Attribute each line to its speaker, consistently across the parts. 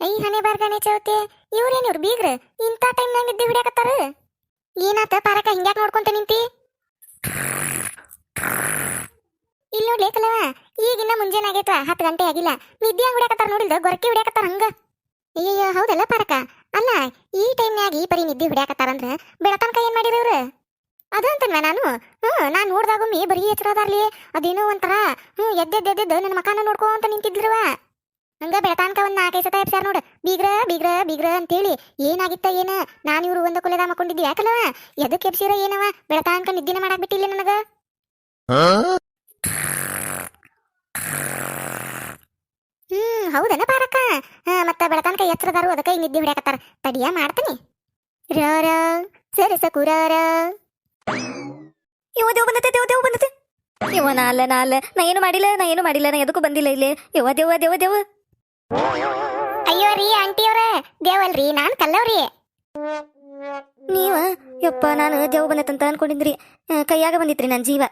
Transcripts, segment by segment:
Speaker 1: I ಹಣೆ ಬಾರ್ಗಣೆ ಚೌತಿ. ಇವ್ರೇನ್ ಇವ್ರು ಬೀಗ್ರ? ಇಂಥ ಟೈಮ್ನಾಗ ನಿದ್ದೆ ಹಿಡಿಯಾಕತ್ತಾರ? ಏನಾತ ಪಾರಕ ಹಿಂಗ್ಯಾಕ್ ನೋಡ್ಕೊಂತ ನಿಂತಿ? ಇಲ್ಲಿ ನೋಡ್ಲಿ ಕಲವ, ಈಗಿನ್ನ ಮುಂಜಾನೆ ಆಗೈತ ಹತ್ತು ಗಂಟೆ ಆಗಿಲ್ಲ. ನಿದ್ದೆ ಹಂಗ್ ಹಿಡಿಯಾಕತ್ತಾರ ನೋಡಿಲ್ದ? ಗೊರಕೆ ಹಿಡಿಯಾಕತ್ತಾರ ಹಂಗ? ಅಯ್ಯಯ್ಯೋ, ಹೌದಲ್ಲ ಪಾರಕ? ಅಲ್ಲ, ಈ ಟೈಮ್ನ್ಯಾಗ ಈ ಪರಿ ನಿದ್ದೆ ಹಿಡಿಯಾಕತ್ತಾರಂದ್ರ ಬೆಳತನಕ ಏನ್ ಮಾಡಿದವ್ರು ಅದು ಅಂತನ್ವ ನಾನು? ಹ್ಞೂ, ನಾನು ನೋಡ್ದಾಗೊಮ್ಮೆ ಬರೀ ಎಚ್ಚರದಾರ್ಲಿ ಅದೇನೋ ಒಂಥರ, ಹ್ಞೂ, ಎದ್ದೆದ್ದೆದ್ದೆದ್ದು ನನ್ನ ಮಕಾನ ನೋಡ್ಕೋ ಅಂತ ನಿಂತಿದ್ರವ ಹಂಗ ಬೆಳತಾನ್ಕ ಒಂದ್ ನಾಲ್ಕೈದು ಸತ ಎಬ್ಸ್ಯಾರ ನೋಡು. ಬೀಗ್ರ ಬೀಗ್ರ ಬೀಗ್ರ ಅಂತೇಳಿ, ಏನಾಗಿತ್ತ ಏನ? ನಾನು ಇವ್ರು ಒಂದ ಕುಲದ ಮಾಡ್ಕೊಂಡಿದ್ದೆ ಯಾಕಲ್ಲವ ಎದಕ್ಕೆ ಎಪ್ಸಿರ ಏನವ? ಬೆಳತಾನ್ಕ ನಿದ್ದಿನ ಮಾಡಾಕ್ ಬಿಟ್ಟಿಲ್ಲ ನನಗ? ಹ್ಮ್, ಹೌದನ ಪಾರಕ್ಕ? ಮತ್ತ ಬೆಳತಾನ್ಕ ಎಚ್ಚರದಾರು ಅದಕ್ಕ ಈ ನಿದ್ದೆ ಹೊಡ್ಯಾಕತ್ತಾರ. ತಡಿಯ ಮಾಡ್ತೀನಿ. ರಾರ ಸರಸ ಕುರಾರ
Speaker 2: ಇವ ದೇವ್ ಬಂದತೆ ದೇವ್ ದೇವ್ ಬಂದತೆ. ಇವ ನಾ ಅಲ್ಲ ನಾ ಏನು ಮಾಡಿಲ್ಲ, ನಾ ಏನು ಮಾಡಿಲ್ಲ, ನಾ ಎದಕ್ಕೂ ಬಂದಿಲ್ಲ ಇಲ್ಲಿ. ಇವ ದೇವ ದೇವ ದೇವ
Speaker 1: ಅಯ್ಯೋ ರೀ ಆಂಟಿಯವ್ರ ದೇವಲ್ರಿ ನಾನ್ ಕಲ್ಲವ್ರಿ.
Speaker 2: ನೀವ? ಯಪ್ಪ ನಾನು ದೇವ್ ಬಂದತ್ತಂತ ಅನ್ಕೊಂಡಿದ್ರಿ. ಕೈಯಾಗ ಬಂದಿತ್ರಿ ನನ್ನ ಜೀವ.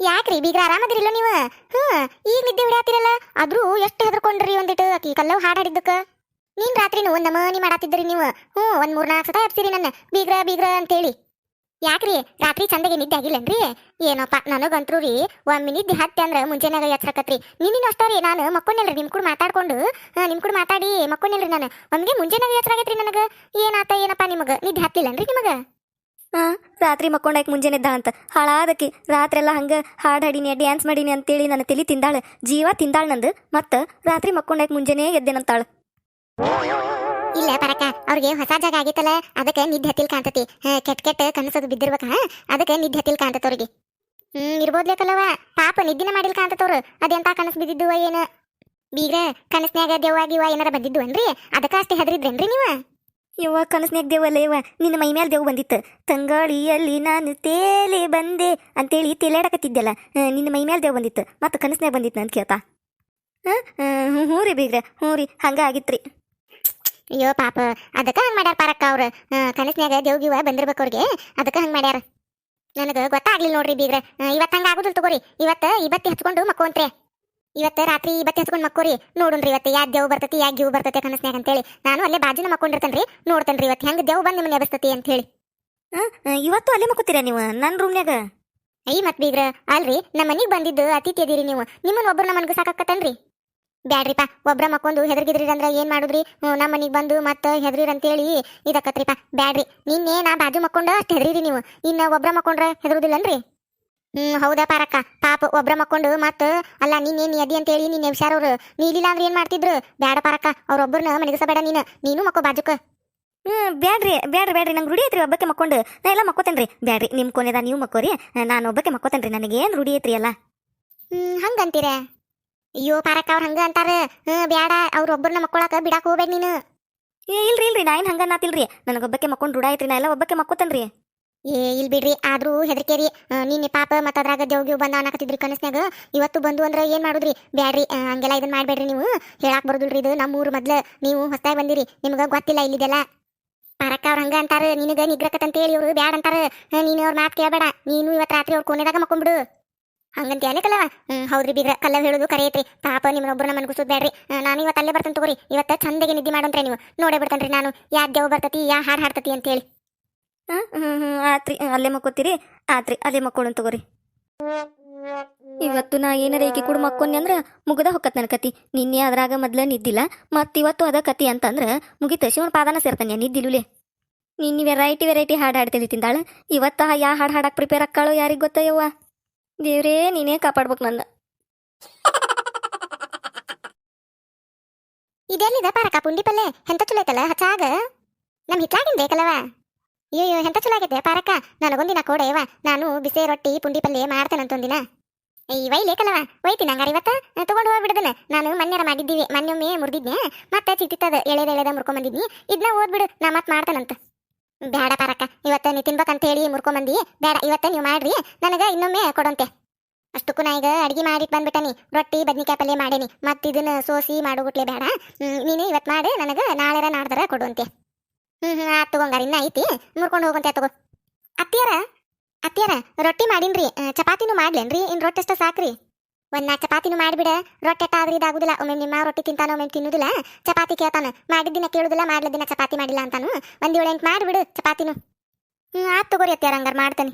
Speaker 1: ಯಾಕ್ರಿ ಬೀಗ್ರ ಆರಾಮದಿರಿಲ್ಲ ನೀವು? ಹ್ಮ್ ಈಗ ನಿದ್ದೆ ಬಿಡಾತಿರಲ್ಲ ಆದ್ರೂ ಎಷ್ಟು ಹೆದರ್ಕೊಂಡ್ರಿ ಒಂದಿಟ್ಟು ಆಕಿ ಕಲ್ಲವ್ ಹಾಡಾಡಿದ್ದಕ್ಕ? ನೀನ್ ರಾತ್ರಿನು ಒಂದ್ ಮನಿ ಮಾಡಾತಿದ್ರಿ ನೀವು. ಹ್ಮ್ ಒಂದ್ ಮೂರ್ನಾಲ್ಕು ಸತ ಎಬ್ಸಿರಿ ನನ್ನ. ಬೀಗ್ರ ಬೀಗ್ರ ಅಂತೇಳಿ. ಯಾಕ್ರಿ? ರಾತ್ರಿ ಚಂದಗೆ ನಿದ್ದೆ ಆಗಿಲ್ಲನ್ರಿ? ಏನಪ್ಪ, ನನಗಂತ್ರು ರೀ, ಒಮ್ಮೆ ನಿದ್ದೆ ಹತ್ತೆ ಅಂದ್ರೆ ಮುಂಜಾನಾಗ ಎಚ್ಚರಕತ್ರಿ ನಿನ್ನಿನ ಅಷ್ಟೇ ರೀ, ನಾನು ಮಕ್ಕೊಂಡಲ್ರಿ ನಿಮ್ ಕೂಡ ಮಾತಾಡ್ಕೊಂಡು. ನಿಮ್ ಕೂಡ ಮಾತಾಡಿ ಮಕ್ಕೊಂಡಲ್ರಿ ನಾನು. ಒಮ್ಗೆ ಮುಂಜಾನಾಗ ಎಚ್ಚರ ನನಗೆ? ಏನಾತ, ಏನಪ್ಪ ನಿಮಗ? ನಿದ್ದೆ ಹತ್ತಿಲ್ಲನ್ರಿ ನಿಮಗ?
Speaker 2: ಆ ರಾತ್ರಿ ಮಕ್ಕೊಂಡಾಕ ಮುಂಜಾನೆ ಇದ್ದ ಅಂತ. ರಾತ್ರಿ ಎಲ್ಲ ಹಂಗ ಹಾಡ್ ಹಾಡಿನಿ ಡ್ಯಾನ್ಸ್ ಮಾಡೀನಿ ಅಂತೇಳಿ ನನ್ನ ತಲಿ ತಿಂದಾಳ. ಜೀವ ತಿಂದಾಳ ನಂದು. ಮತ್ತ ರಾತ್ರಿ ಮಕ್ಕೊಂಡಾಕ ಮುಂಜಾನೆ ಎದ್ದೇನಂತಾಳ.
Speaker 1: ಇಲ್ಲ ಪರಕ, ಅವ್ರಿಗೆ ಹೊಸ ಜಾಗ ಆಗಿತ್ತಲ್ಲ, ಅದಕ್ಕೆ ನಿದ್ದೆ ಹತ್ತಿಲ್ ಕಾಣ್ತತಿ. ಕೆಟ್ಟ ಕೆಟ್ಟ ಕನಸದು ಬಿದ್ದಿರ್ಬೇಕ ಅದಕ್ಕೆ ನಿದ್ದೆ ಹತ್ತಿಲ್ ಕಾಣ್ತತ ಅವ್ರಿಗೆ. ಹ್ಮ್ ಇರ್ಬೋದ್ಲೇಕಲ್ಲವ ಪಾಪ ನಿದ್ದಿನ ಮಾಡಿಲ್ ಕಾಣ್ತತವ್ರು ಅದೆಂತ ಕನಸು ಬಿದ್ದಿದ್ದುವ ಏನ? ಬೀಗ ಕನಸ್ನ್ಯಾಗ ದೆವ್ವಾಗಿವ ಏನಾರ ಬಂದಿದ್ದು ಅನ್ರಿ ಅದಕ್ಕ ಅಷ್ಟೇ ಹೆದರಿದ್ರೇನ್ರಿ ನೀವ?
Speaker 2: ಯವ್ವ, ಕನಸ್ನ್ಯಾಗ ದೇವಲ್ಲ ಯವ್ವ. ನಿನ್ನ ಮೈ ಮೇಲೆ ದೇವ್ ಬಂದಿತ್ತು. ತಂಗಾಳಿಯಲ್ಲಿ ನಾನು ತೇಲೆ ಬಂದೆ ಅಂತೇಳಿ ತೇಲಾಡಕತ್ತಿದ್ದೆಲ್ಲ. ನಿನ್ನ ಮೈ ಮೇಲೆ ದೇವ್ ಬಂದಿತ್ತು. ಮತ್ತೆ ಕನಸ್ನ್ಯಾಗ ಬಂದಿತ್ತು ಅಂತ ಕೇಳ್ತಾ. ಹಾಂ ಹ್ಞೂ ರೀ ಬೀಗ್ರೆ ಹ್ಞೂ ರೀ, ಹಂಗ ಆಗಿತ್ರಿ.
Speaker 1: ಅಯ್ಯೋ ಪಾಪ. ಅದಕ್ಕ ಹಂಗ್ ಮಾಡ್ಯಾರ ಪಾರಕ್ಕ ಅವ್ರ. ಕನಸ್ನ್ಯಾಗ ದೇವ್ಗಿವ ಬಂದಿರ್ಬೇಕು ಅವ್ರಿಗೆ. ಅದಕ್ಕ ಹಂಗ್ ಮಾಡ್ಯಾರ. ನನಗ ಗೊತ್ತಾಗ್ಲಿಲ್ಲ ನೋಡ್ರಿ ಬೀಗ್ರ. ಇವತ್ತು ಹಂಗ ಆಗುದಿಲ್ಲ ತಗೋರಿ. ಇವತ್ತ ಇವತ್ತು ಹಚ್ಕೊಂಡು ಮಕ್ಕೊಂತ್ರೆ. ಇವತ್ತ ರಾತ್ರಿ ಇವತ್ತು ಹಚ್ಕೊಂಡು ಮಕ್ಕೋರಿ. ನೋಡುನ್ರಿ ಇವತ್ತು ಯಾವ ದೇವ್ ಬರ್ತತಿ ಯಾವ ಗೀವು ಬರ್ತೈತಿ ಕನಸ್ನ್ಯಾಗ ಅಂತೇಳಿ. ನಾನು ಅಲ್ಲೇ ಬಾಜುನ ಮಕ್ಕೊಂಡಿರ್ತನ್ರಿ. ನೋಡ್ತೇನ್ರಿ ಇವತ್ತು ಹೆಂಗ್ ದೇವ್ ಬಂದ್ ನಿಮ್ಮನ್ನ ಎಬಸ್ತತಿ ಅಂತ ಹೇಳಿ
Speaker 2: ಇವತ್ತು ಅಲ್ಲೇ ಮಕ್ಕೋತೀರಾ ನೀವು ನನ್ನ ರೂಮ್ನ್ಯಾಗ?
Speaker 1: ಐ ಮತ್ ಬೀಗ್ರ. ಅಲ್ರಿ ನಮ್ಮ ಮನಿಗ್ ಬಂದಿದ್ದು ಅತಿಥಿ ಅದೀರಿ ನೀವು. ನಿಮ್ಮನ್ನ ಒಬ್ಬರು ನಮ್ಮನ್ಗೆ ಸಾಕಾಕತ್ತನ್ರಿ. ಬ್ಯಾಡ್ರಿಪ್ಪ ಒಬ್ರ ಮಕ್ಕೊಂದು ಹೆದರ್ಗಿದ್ರಿ ಅಂದ್ರ ಏನ್ ಮಾಡುದ್ರಿ? ನಮ್ಮ ಮನಿಗ್ ಬಂದು ಮತ್ತ ಹೆದ್ರಿರ್ ಅಂತೇಳಿ ಇದಕ್ಕತ್ರಿಪ್ಪ ಬ್ಯಾಡ್ರಿ ನಿನ್ನೆ ನಾ ಬಾಜು ಮಕ್ಕೊಂಡ ಅಷ್ಟು ಹೆದ್ರಿರಿ ನೀವು ಇನ್ನ ಒಬ್ರ ಮಕ್ಕೊಂಡ್ರ ಹೆದರುದಿಲ್ಲನ್ರಿ? ಹ್ಮ್ ಹೌದಾ ಪಾರಕ್ಕ ಪಾಪ ಒಬ್ರ ಮಕ್ಕೊಂಡು ಮತ್ತ ಅಲ್ಲ ನಿನ್ನೆ ಎದಿ ಅದಿ ಅಂತೇಳಿ ನೀನ್ ನೀ ನೀಲಿಲ್ಲ ಅಂದ್ರೆ ಏನ್ ಮಾಡ್ತಿದ್ರು? ಬ್ಯಾಡ ಪಾರಕ್ಕ ಅವ್ರೊಬ್ಬರನ್ನ ಮನಗಸಬೇಡ ನೀನು ನೀನು ಮಕ್ಕೋ ಬಾಜುಕ
Speaker 2: ಹ್ಮ್ ಬ್ಯಾಡ್ರಿ ಬ್ಯಾಡ್ರಿ ಬ್ಯಾಡ್ರಿ ನಂಗೆ ರೂಢಿ ಐತ್ರಿ ಒಬ್ಬಕ್ಕೆ ಮಕ್ಕೊಂಡು ನಾ ಎಲ್ಲ ಮಕ್ಕೋತೇನ್ರಿ. ಬ್ಯಾಡ್ರಿ ನಿಮ್ಮ ಕೊನೆದ ನೀವು ಮಕ್ಕೋರಿ ನಾನು ಒಬ್ಬಕ್ಕೆ ಮಕ್ಕೋತೇನ್ರಿ ನನಗೇನು ರೂಢಿ ಐತ್ರಿ ಅಲ್ಲ
Speaker 1: ಹ್ಮ್ ಹಂಗಂತೀರ? ಅಯ್ಯೋ ಪಾರಕ್ಕ ಅವ್ರ ಹಂಗ ಅಂತಾರ. ಹ್ಮ್ ಬ್ಯಾಡ ಅವ್ರ ಒಬ್ಬರನ್ನ ಮಕ್ಕೊಳಕ ಬಿಡಾಕ ಹೋಗ್ಬೇಡ ನೀನು.
Speaker 2: ಏ ಇಲ್ರಿ ಇಲ್ರಿ ನಾ ಏನು ಹಂಗ ನಾತಿಲ್ರಿ ನನಗೆ ಒಬ್ಬಕ್ಕೆ ಮಕ್ಕೊಂಡು ರೂಢ ಐತ್ರಿ ನಾ ಎಲ್ಲ ಒಬ್ಬಕ್ಕೆ ಮಕ್ಕೋತನ್ರಿ.
Speaker 1: ಏ ಇಲ್ ಬಿಡ್ರಿ ಆದ್ರೂ ಹೆದರ್ಕೇರಿ. ನಿನ್ನೆ ಪಾಪ ಮತ್ತ ಅದ್ರಾಗ ದೇವ್ಗಿವ್ ಬಂದ ಅನ್ನಕತ್ತಿದ್ರಿ ಕನಸ್ನ್ಯಾಗ. ಇವತ್ತು ಬಂದು ಅಂದ್ರ ಏನ್ ಮಾಡುದ್ರಿ? ಬ್ಯಾಡ್ರಿ ಹಂಗೆಲ್ಲ ಇದನ್ ಮಾಡ್ಬೇಡ್ರಿ ನೀವು. ಹೇಳಾಕ್ ಬರುದಿಲ್ರಿ ಇದು. ನಮ್ಮ ಊರ್ ಮೊದ್ಲ ನೀವು ಹೊಸ್ತಾಗಿ ಬಂದಿರಿ. ನಿಮ್ಗ ಗೊತ್ತಿಲ್ಲ ಇಲ್ಲಿದೆಲ್ಲ. ಪಾರಕ್ಕ ಅವ್ರ ಹಂಗ ಅಂತಾರ. ನಿನಗ ನಿಗ್ರಕತ್ ಹೇಳಿ ಇವ್ರು ಬ್ಯಾಡ ಅಂತಾರ. ನೀನು ಅವ್ರ ಮಾತ್ ಕೇಳಬೇಡ. ನೀನು ಇವತ್ ರಾತ್ರಿ ಅವ್ರ ಕೋಣೆದಾಗ ಮಕ್ಕೊಂಬಿಡು ಹಂಗಂತ ಕಲ್ಲವ ಹ್ಮ್, ಹೌದ್ರಿ ಬೀಗ್ರ ಕಲ್ಲ ಹೇಳುದು ಕರೆಯತ್ರಿ ಪಾಪ ನಿಮ್ಮ ಒಬ್ಬರ ಬ್ಯಾಡ್ರಿ ಬೇಡ್ರಿ ನಾನು ಇವತ್ತು ಅಲ್ಲೇ ಬರ್ತೇನೆ ತಗೋರಿ. ಇವತ್ತ ಚಂದಗೆ ನಿದ್ದೆ ಮಾಡಂತ್ರಿ ನೀವು. ನೋಡೇ ಬಿಡ್ತೇನ್ರಿ ನಾನು. ಯಾ ದೇವ್ ಬರ್ತತಿ, ಯಾ ಹಾಡ್ ಹಾಡ್ತತಿ ಅಂತ ಹೇಳಿ
Speaker 2: ಹಾಂ ಹ್ಞೂ ಹ್ಞೂ ಆತ್ರಿ. ಅಲ್ಲೇ ಮಕ್ಕೋತೀರಿ? ಆತ್ರಿ, ಅಲ್ಲೇ ಮಕ್ಕೊಳ್ಳೋಣ ತಗೋರಿ. ಇವತ್ತು ನಾ ಏನಾರ ಈಕಿ ಕೂಡ ಮಕ್ಕೊಂಡೆ ಅಂದ್ರೆ ಮುಗದ ಹೊಕ್ಕತ್ ನನ್ನ ಕತಿ. ನಿನ್ನೆ ಅದ್ರಾಗ ಮೊದ್ಲ ನಿದ್ದಿಲ್ಲ ಮತ್ತು ಇವತ್ತು ಅದ ಕತಿ ಅಂತಂದ್ರೆ ಮುಗಿತ. ಶಿವನ ಪಾದನ ಸೇರ್ತಾನೆ ನಿದ್ದಿಲುಲೆ ನಿನ್ನಿ ವೆರೈಟಿ ವೆರೈಟಿ ಹಾಡು ಹಾಡ್ತೇಳಿ ತಿಂದಾಳ ಇವತ್ತ ಯಾ ಹಾಡು ಹಾಡಕ್ ಪ್ರಿಪೇರ್ ಅಕ್ಕಾಳು ಯಾರಿಗೆ ಗೊತ್ತಯ್ಯವ್ವ? ದೇವ್ರೇ, ನೀನೇ ಕಾಪಾಡ್ಬೇಕು ನನ್ನ
Speaker 1: ಇದೆಲ್ಲಿದೆ ಪಾರಕ ಪುಂಡಿ ಪಲ್ಲೆ? ಎಂತ ಚಲೋ ಐತಲ್ಲ, ಹಚ್ಚಾಗ? ನಮ್ ಹಿತ್ಲಾಗಿಂದ ಬೇಕಲ್ಲವ? ಅಯ್ಯೋ ಎಂತ ಚಲೋ ಆಗೈತೆ ಪಾರಕ? ನನಗೊಂದಿನ ಕೊಡೆಯವ ನಾನು ಬಿಸಿ ರೊಟ್ಟಿ, ಪುಂಡಿ ಪಲ್ಲೆ ಮಾಡ್ತೇನಂತೊಂದಿನ ಈ ವೈಲೇಕಲ್ಲವ ಒಯ್ತಿ ನಂಗಾರ ಇವತ್ತ. ತಗೊಂಡು ಹೋಗ್ಬಿಡದಲ್ಲ ನಾನು ಮನ್ಯಾರ ಮಾಡಿದ್ದೀವಿ ಮೊನ್ನೊಮ್ಮೆ ಮುರಿದಿದ್ನೆ ಮತ್ತೆ ಚಿತ್ತಿತ್ತದ ಎಳೆದ ಎಳೆದ ಮುರ್ಕೊಂಬಂದಿದ್ನಿ. ಇದನ್ನ ಓದ್ಬಿಡು, ನಾ ಮತ್ತೆ ಮಾಡ್ತೇನಂತ. ಬೇಡ ಪಾರಕ್ಕ ಇವತ್ತ ನೀ ತಿನ್ಬೇಕಂತ ಹೇಳಿ ಮುರ್ಕೊಂಬಂದಿ, ಬೇಡ, ಇವತ್ತ ನೀವು ಮಾಡ್ರಿ, ನನಗ ಇನ್ನೊಮ್ಮೆ ಕೊಡಂತೆ. ಅಷ್ಟಕ್ಕೂ ನಾ ಈಗ ಅಡಿಗೆ ಮಾಡಿ ಬಂದ್ಬಿಟ್ಟನಿ ರೊಟ್ಟಿ, ಬದ್ನಿಕಾಯಿ ಪಲ್ಯ ಮಾಡೇನಿ, ಮತ್ತ ಇದನ್ನ ಸೋಸಿ ಮಾಡೋಗುಟ್ಲೆ ಬೇಡ ನೀನು ಇವತ್ ಮಾಡಿ, ನನಗ ನಾಳೆರ ನಾಡ್ದರ ಕೊಡುವಂತೆ ಹ್ಮ್ ಹ್ಮ್ ತಗೊಂಗಾರ ಇನ್ನ ಐತಿ, ಮುರ್ಕೊಂಡು ಹೋಗಂತೆ ತಗೋ. ಅತ್ತಿಯರ ಅತ್ತಿಯರ, ರೊಟ್ಟಿ ಮಾಡೀನ್ರಿ ಚಪಾತಿನೂ ಮಾಡ್ಲೇನ್ರಿ, ಇನ್ ರೊಟ್ಟಿ ಅಷ್ಟ ಸಾಕ್ರಿ? ಒಂದ್ ನಾಲ್ಕು ಚಪಾತಿನೂ ಮಾಡಿಬಿಡ. ರೊಟ್ಟಿ ಆದ್ರೆ ಇದಾಗುದಿಲ್ಲ. ಒಮ್ಮೆ ನಿಮ್ಮ ರೊಟ್ಟಿ ತಿಂತಾನ, ಒಮ್ಮೆ ತಿನ್ನುದಿಲ್ಲ. ಚಪಾತಿ ಕೇಳ್ತಾನ. ಮಾಡಿದ ದಿನ ಕೇಳುದಿಲ್ಲ ದಿನ ಚಪಾತಿ ಮಾಡಿಲ್ಲ ಅಂತಾನು. ಒಂದ್ ಏಳು ಎಂಟು ಮಾಡಿಬಿಡು ಚಪಾತಿನು. ಹ್ಞೂ ಆತ್ ತಗೋರಿ ಅತ್ಯಾರ ಹಂಗಾರ ಮಾಡ್ತಾನೆ.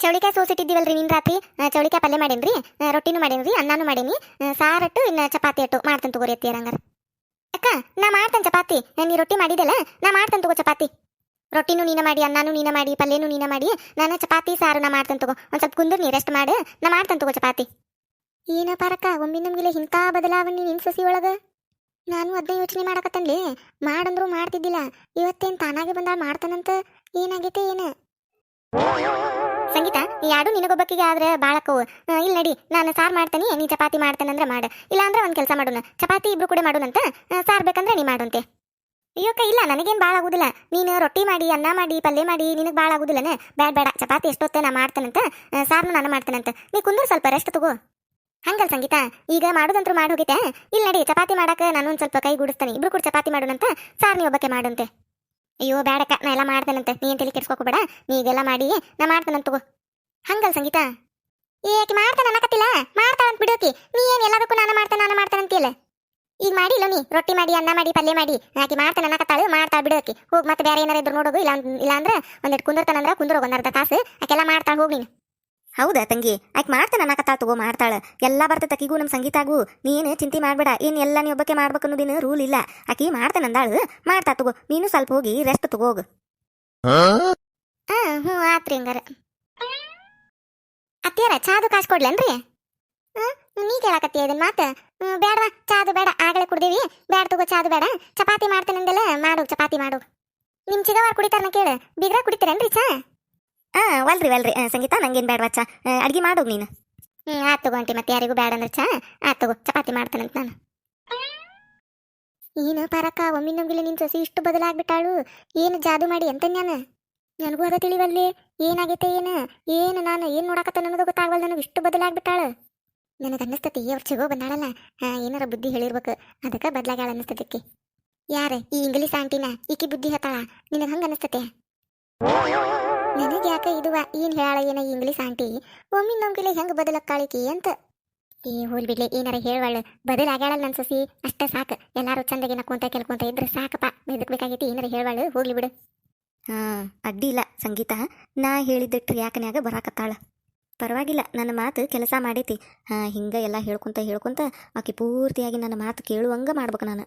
Speaker 1: ಚೌಳಿಕಾಯಿ ಸೋಸಿಟ್ಟಿದ್ದೀವಲ್ರಿ ನಿನ್ ರಾತ್ರಿ? ಚೌಳಿಕಾಯಿ ಪಲ್ಯ ಮಾಡೇನ್ರಿ? ರೊಟ್ಟಿನೂ ಮಾಡೇನ್ರಿ, ಅನ್ನಾನು ಮಾಡೇನಿ. ಸಾರಟ್ಟು ಇನ್ನ ಚಪಾತಿ ಅಟ್ಟು ಮಾಡ್ತಾನೆ ತಗೋರಿ ಅತ್ಯಾರ ಹಂಗಾರ. ಅಕ್ಕ, ನಾ ಮಾಡ್ತಾನೆ ಚಪಾತಿ. ನೀ ರೊಟ್ಟಿ ಮಾಡಿದಲ್ಲ, ನಾ ಮಾಡ್ತಾನೆ ತಗೋ ಚಪಾತಿ. ರೊಟ್ಟಿನೂ ನೀನ ಮಾಡಿ, ಅನ್ನಾನು ನೀನ ಮಾಡಿ, ಪಲ್ಯನೂ ನೀನ ಮಾಡಿ, ನಾನು ಚಪಾತಿ, ಸಾರು ನಾ ಮಾಡ್ತಾನೆ ತಗೋ. ಒಂದು ಸ್ವಲ್ಪ ಕುಂದ್ರ ರೆಸ್ಟ್ ಮಾಡು. ನಾ ಮಾಡ್ತಾನೆ ತಗೋ ಚಪಾತಿ. ಏನ ಪಾರಕ್ಕ ಒಮ್ಮೆ ನಮ್ಗಿಲ್ಲ ಇಂಥ ಬದಲಾವಣೆ ನಿನ್ ಸಸಿ ಒಳಗ ನಾನು ಅದನ್ನ ಯೋಚನೆ ಮಾಡಕತ್ತನ್ಲಿ ಮಾಡಂದ್ರು ಮಾಡ್ತಿದ್ದಿಲ್ಲ. ಇವತ್ತೇನ್ ತಾನಾಗೆ ಬಂದಾಳ ಮಾಡ್ತಾನಂತ? ಏನಾಗೈತೆ ಏನ? ಸಂಗೀತ ಈ ಯಾಡು ನಿನಗೊಬ್ಬಕ್ಕಿಗೆ ಆದ್ರೆ ಬಾಳಕ್ಕವು ಇಲ್ಲ ನಡಿ ನಾನು ಸಾರ್ ಮಾಡ್ತೇನೆ ನೀ ಚಪಾತಿ ಮಾಡ್ತಾನಂದ್ರೆ ಮಾಡ. ಇಲ್ಲ ಅಂದ್ರೆ ಒಂದ್ ಕೆಲಸ ಮಾಡೋಣ. ಚಪಾತಿ ಇಬ್ರು ಕೂಡ ಮಾಡೋಣಂತ? ಸಾರ್ ಬೇಕಂದ್ರೆ ನೀ ಮಾಡುಂತೆ. ಅಯ್ಯೋಕ ಇಲ್ಲ ನನಗೇನ್ ಬಾಳ ಆಗುದಿಲ್ಲ. ನೀನು ರೊಟ್ಟಿ ಮಾಡಿ ಅನ್ನ ಮಾಡಿ ಪಲ್ಯ ಮಾಡಿ ನಿನಗೆ ಬಾಳ ಆಗುದಿಲ್ಲನೆ? ಬೇಡ ಬೇಡ ಚಪಾತಿ ಎಷ್ಟೊತ್ತೆ ನಾ ಮಾಡ್ತಾನಂತ? ಆ, ಸಾರ್ನು ನಾನು ಮಾಡ್ತಾನಂತ. ನೀ ಕುಂದ್ರ ಸ್ವಲ್ಪ ರೆಸ್ಟ್ ತಗೋ. ಹಂಗಲ್ ಸಂಗೀತ, ಈಗ ಮಾಡೋದಂತೂ ಮಾಡಿ ಹೋಗಿದ್ದೆ. ಇಲ್ಲ ನಡಿ, ಚಪಾತಿ ಮಾಡಕ್ಕೆ ನಾನು ಒಂದು ಸ್ವಲ್ಪ ಕೈ ಗೂಡಿಸ್ತಾನೆ. ಇಬ್ರು ಕೂಡ ಚಪಾತಿ ಮಾಡೋಣಂತ ಸಾರ್ ನೀ ಒಬ್ಬಕ್ಕೆ ಮಾಡಂತೆ. ಅಯ್ಯೋ ಬೇಡಕ್ಕ ನಾ ಎಲ್ಲ ಮಾಡ್ತೇನಂತೆ ನೀ ಏನ್ ತಲೆ ಕೆಡ್ಸ್ಕೊಬೇಡ. ನೀ ಈಗೆಲ್ಲ ಮಾಡಿ, ನಾ ಮಾಡ್ತೇನಂತ ಹಂಗಲ್ ಸಂಗೀತ. ಏಕೆ ಮಾಡ್ತಾನ ಅನ್ನಕತ್ತಿಲ್ಲ ಮಾಡ್ತಾಳಂತ ಬಿಡೋಕಿ. ನೀ ಏನ್ ಎಲ್ಲದಕ್ಕೂ ನಾನು ಮಾಡ್ತಾನೆ ನಾನು ಮಾಡ್ತಾನಂತಿಲ್ಲ ಈಗ ಮಾಡಿ, ಇಲ್ಲ ನೀ. ರೊಟ್ಟಿ ಮಾಡಿ, ಅನ್ನ ಮಾಡಿ, ಪಲ್ಯ ಮಾಡಿ. ಆಕಿ ಮಾಡ್ತಾನೆ ಅನ್ನಕತ್ತಾಳು ಮಾಡ್ತಾಳ ಬಿಡೋಕಿ. ಹೋಗಿ ಮತ್ತೆ ಬೇರೆ ಏನಾರ ಇದ್ರು ನೋಡೋದು ಇಲ್ಲ ಇಲ್ಲ ಅಂದ್ರೆ ಒಂದೆಟ್ ಕುಂದಿರ್ತಾನಂದ್ರೆ ಕುಂದಿರೋಗ ಒಂದರ್ಧ ತಾಸು. ಆಕೆಲ್ಲ ಮಾಡ್ತಾಳು ಹೋಗಿ ನೀನು.
Speaker 2: ಹೌದಾ ತಂಗಿ? ಆಕೆ ಮಾಡ್ತಾನೆ ಅನ್ನಕತ್ತಾಳ ತಗೋ ಮಾಡ್ತಾಳ. ಎಲ್ಲ ಬರ್ತ ಆಕಿಗೂ ನಮ್ಮ ಸಂಗೀತಾಗೂ. ನೀನು ಚಿಂತೆ ಮಾಡಬೇಡ. ಏನು ಎಲ್ಲ ನೀ ಒಬ್ಬಕ್ಕೆ ಮಾಡ್ಬೇಕು ಅನ್ನೋದಿನ ರೂಲ್ ಇಲ್ಲ. ಆಕಿ ಮಾಡ್ತಾನೆ ಅಂದಾಳು. ಮಾಡ್ತಾ ತಗೋ. ನೀನು ಸ್ವಲ್ಪ ಹೋಗಿ ರೆಸ್ಟ್ ತಗೋಗ
Speaker 1: ಹ್ಞೂ ಆತ್ರಿ ಹಂಗಾರ. ಚಾದು ಕಾಸು ಕೊಡ್ಲೇನ್ರಿ? ಹ್ಮ್ ನೀ ಕೇಳಕತ್ತಿ ಇದನ್ನ ಮಾತು. ಹ್ಞೂ ಬೇಡವಾ ಚಾದು ಬೇಡ. ಆಗಲೇ ಕುಡ್ದೀವಿ. ಬೇಡ ತಗೋ ಚಾದು ಬೇಡ. ಚಪಾತಿ ಮಾಡ್ತೇನಂದೆಲ್ಲ ಮಾಡು ಚಪಾತಿ ಮಾಡು. ನಿಮ್ ಚಿಗವಾರ ಕುಡಿತಾರನ ಕೇಳ. ಬಿದ್ರೆ ಕುಡಿತೀರೇನ್ರಿ ಚಾ?
Speaker 2: ಆ, ವಲ್ರಿ ವಲ್ರಿ. ಸಂಗೀತ, ನಂಗೇನು ಬೇಡ ಬಚ್ಚ ಅಡ್ಗೆ ಮಾಡೋಗು ನೀನು.
Speaker 1: ಹ್ಮ್, ಆತ್ ತಗೋ ಆಂಟಿ, ಮತ್ತೆ ಯಾರಿಗೂ ಬೇಡ ಅಂದ್ರೆ ಚಾ. ಆತ್ ತಗೋ, ಚಪಾತಿ ಮಾಡ್ತಾನಂತ ನಾನು. ಏನು ಪಾರಕ್ಕ ಒಮ್ಮಿನೊಮ್ಗಿಲೆ ನಿನ್ ಸೊಸಿ ಇಷ್ಟು ಬದಲಾಗ್ಬಿಟ್ಟಾಳು. ಏನು ಜಾದು ಮಾಡಿ ಅಂತ ನಾನು ನನಗೂ ಅದ ತಿಳಿವಲ್ಲಿ ಏನಾಗೈತೆ, ಏನು? ಏನು ನಾನು, ಏನು ನೋಡಕತ್ತ ನನಗೂ ಗೊತ್ತಾಗವಲ್ಲ ನನಗೆ. ಇಷ್ಟು ಬದಲಾಗ್ಬಿಟ್ಟಾಳು. ನನಗೆ ಅನ್ನಿಸ್ತತಿ ಅವ್ರ ಚಗೋ ಬಂದಾಳಲ್ಲ. ಹಾ ಏನಾರ ಬುದ್ಧಿ ಹೇಳಿರ್ಬೇಕು. ಅದಕ್ಕೆ ಬದಲಾಗ್ಯಾಳ ಅನ್ನಿಸ್ತದಕ್ಕೆ. ಯಾರ? ಈ ಇಂಗ್ಲೀಷ್ ಆಂಟಿನ? ಈಕಿ ಬುದ್ಧಿ ಹತ್ತಾಳ. ನಿನಗೆ ಹಂಗೆ ಅನ್ನಿಸ್ತತೆ? ನನಗೆ ಯಾಕ ಇದುವ? ಏನ್ ಹೇಳ ಏನ ಇಂಗ್ಲಿಷ್ ಆಂಟಿ ಒಮ್ಮೆ ಹೆಂಗ ಹೆಂಗ್ ಬದಲಕ್ಕಾಳಿಕಿ ಅಂತ. ಏ, ಹೋಲ್ ಬಿಡ್ಲಿ, ಏನಾರ ಹೇಳವಳು. ಬದಲಾಗ್ಯಾಳಲ್ಲ ನನ್ ಸಸಿ. ಅಷ್ಟ ಸಾಕು. ಎಲ್ಲಾರು ಚಂದಾಗಿನ ಕುಂತ ಕೆಲ್ಕೊಂತ ಇದ್ರೆ ಸಾಕಪ್ಪ. ಇದಕ್ಕೆ ಬೇಕಾಗೈತಿ ಏನಾರ ಹೇಳುವಳು, ಹೋಗ್ಲಿ ಬಿಡು.
Speaker 2: ಹಾಂ, ಅಡ್ಡಿ ಇಲ್ಲ ಸಂಗೀತ. ನಾ ಹೇಳಿದ್ದಟ್ಟು ಯಾಕನ್ಯಾಗ ಬರಾಕತ್ತಾಳ? ಪರವಾಗಿಲ್ಲ, ನನ್ನ ಮಾತು ಕೆಲಸ ಮಾಡೈತಿ. ಹಾ, ಹಿಂಗ ಎಲ್ಲ ಹೇಳ್ಕೊಂತ ಹೇಳ್ಕೊಂತ ಆಕೆ ಪೂರ್ತಿಯಾಗಿ ನನ್ನ ಮಾತು ಕೇಳುವಂಗ ಮಾಡ್ಬೇಕು ನಾನು.